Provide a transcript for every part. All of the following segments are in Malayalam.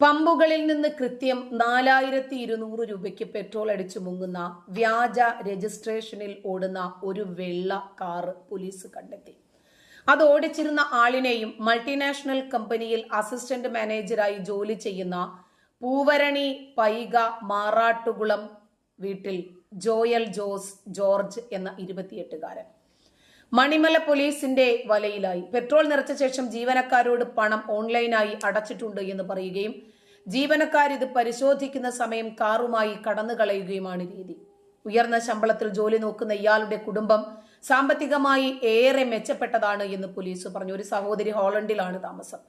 പമ്പുകളിൽ നിന്ന് കൃത്യം നാലായിരത്തി ഇരുന്നൂറ് രൂപയ്ക്ക് പെട്രോൾ അടിച്ചു മുങ്ങുന്ന വ്യാജ രജിസ്ട്രേഷനിൽ ഓടുന്ന ഒരു വെള്ള കാറ് പോലീസ് കണ്ടെത്തി. അത് ഓടിച്ചിരുന്ന ആളിനെയും മൾട്ടിനാഷണൽ കമ്പനിയിൽ അസിസ്റ്റന്റ് മാനേജരായി ജോലി ചെയ്യുന്ന പൂവരണി പൈക മാറാട്ടുകുളം വീട്ടിൽ ജോയൽ ജോസ് ജോർജ് എന്ന ഇരുപത്തിയെട്ടുകാരൻ. മണിമല പോലീസിന്റെ വലയിലായി. പെട്രോൾ നിറച്ച ശേഷം ജീവനക്കാരോട് പണം ഓൺലൈനായി അടച്ചിട്ടുണ്ട് എന്ന് പറയുകയും ജീവനക്കാർ ഇത് പരിശോധിക്കുന്ന സമയം കാറുമായി കടന്നു കളയുകയുമാണ് രീതി. ഉയർന്ന ശമ്പളത്തിൽ ജോലി നോക്കുന്ന ഇയാളുടെ കുടുംബം സാമ്പത്തികമായി ഏറെ മെച്ചപ്പെട്ടതാണ് എന്ന് പോലീസ് പറഞ്ഞു. ഒരു സഹോദരി ഹോളണ്ടിലാണ് താമസം.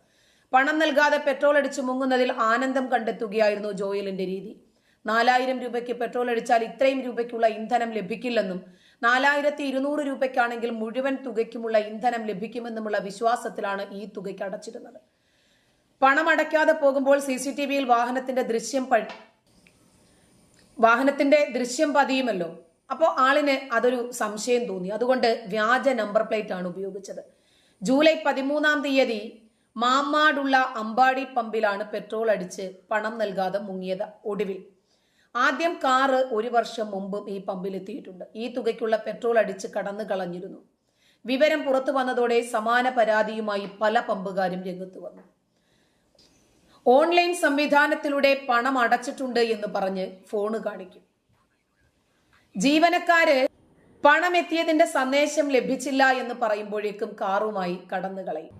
പണം നൽകാതെ പെട്രോൾ അടിച്ചു മുങ്ങുന്നതിൽ ആനന്ദം കണ്ടെത്തുകയായിരുന്നു ജോയലിന്റെ രീതി. നാലായിരം രൂപയ്ക്ക് പെട്രോൾ അടിച്ചാൽ ഇത്രയും രൂപയ്ക്കുള്ള ഇന്ധനം ലഭിക്കില്ലെന്നും നാലായിരത്തി ഇരുന്നൂറ് രൂപയ്ക്കാണെങ്കിൽ മുഴുവൻ തുകയ്ക്കുമുള്ള ഇന്ധനം ലഭിക്കുമെന്നുമുള്ള വിശ്വാസത്തിലാണ് ഈ തുകയ്ക്ക് അടച്ചിരുന്നത് പണമടയ്ക്കാതെ പോകുമ്പോൾ സി സി ടി വിയിൽ വാഹനത്തിന്റെ ദൃശ്യം വാഹനത്തിന്റെ ദൃശ്യം പതിയുമല്ലോ. അപ്പോൾ ആളിന് അതൊരു സംശയം തോന്നി. അതുകൊണ്ട് വ്യാജ നമ്പർ പ്ലേറ്റ് ആണ് ഉപയോഗിച്ചത്. ജൂലൈ പതിമൂന്നാം തീയതി മാമാടുള്ള അമ്പാടി പമ്പിലാണ് പെട്രോൾ അടിച്ച് പണം നൽകാതെ മുങ്ങിയത് ഒടുവിൽ. ആദ്യം കാറ് ഒരു വർഷം മുമ്പും ഈ പമ്പിൽ എത്തിയിട്ടുണ്ട്. ഈ തുകയ്ക്കുള്ള പെട്രോൾ അടിച്ച് കടന്നു കളഞ്ഞിരുന്നു. വിവരം പുറത്തു വന്നതോടെ സമാന പരാതിയുമായി പല പമ്പുകാരും രംഗത്ത് വന്നു. ഓൺലൈൻ സംവിധാനത്തിലൂടെ പണം അടച്ചിട്ടുണ്ട് എന്ന് പറഞ്ഞ് ഫോണ് കാണിക്കും. ജീവനക്കാര് പണം എത്തിയതിന്റെ സന്ദേശം ലഭിച്ചില്ല എന്ന് പറയുമ്പോഴേക്കും കാറുമായി കടന്നു കളയും.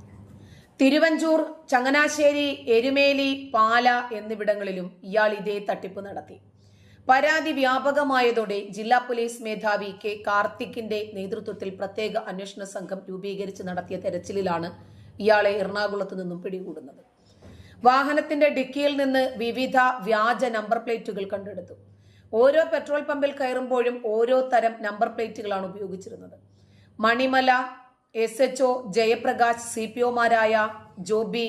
തിരുവഞ്ചൂർ ചങ്ങനാശ്ശേരി എരുമേലി പാല എന്നിവിടങ്ങളിലും ഇയാൾ ഇതേ തട്ടിപ്പ് നടത്തി. പരാതി വ്യാപകമായതോടെ ജില്ലാ പോലീസ് മേധാവി കെ കാർത്തിക്കിന്റെ നേതൃത്വത്തിൽ പ്രത്യേക അന്വേഷണ സംഘം രൂപീകരിച്ച് നടത്തിയ തെരച്ചിലിലാണ് ഇയാളെ എറണാകുളത്ത് നിന്നും പിടികൂടുന്നത്. വാഹനത്തിന്റെ ഡിക്കിയിൽ നിന്ന് വിവിധ വ്യാജ നമ്പർ പ്ലേറ്റുകൾ കണ്ടെടുത്തു. ഓരോ പെട്രോൾ പമ്പിൽ കയറുമ്പോഴും ഓരോ തരം നമ്പർ പ്ലേറ്റുകളാണ് ഉപയോഗിച്ചിരുന്നത്. Manimala S H O Jayaprakash C P ഒമാരായ Joby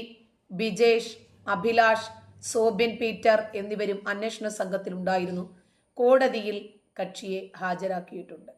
Bijesh Abhilash Sobin Peter എന്നിവരും അന്വേഷണ സംഘത്തിലുണ്ടായിരുന്നു. കോടതിയിൽ കക്ഷിയെ ഹാജരാക്കിയിട്ടുണ്ട്.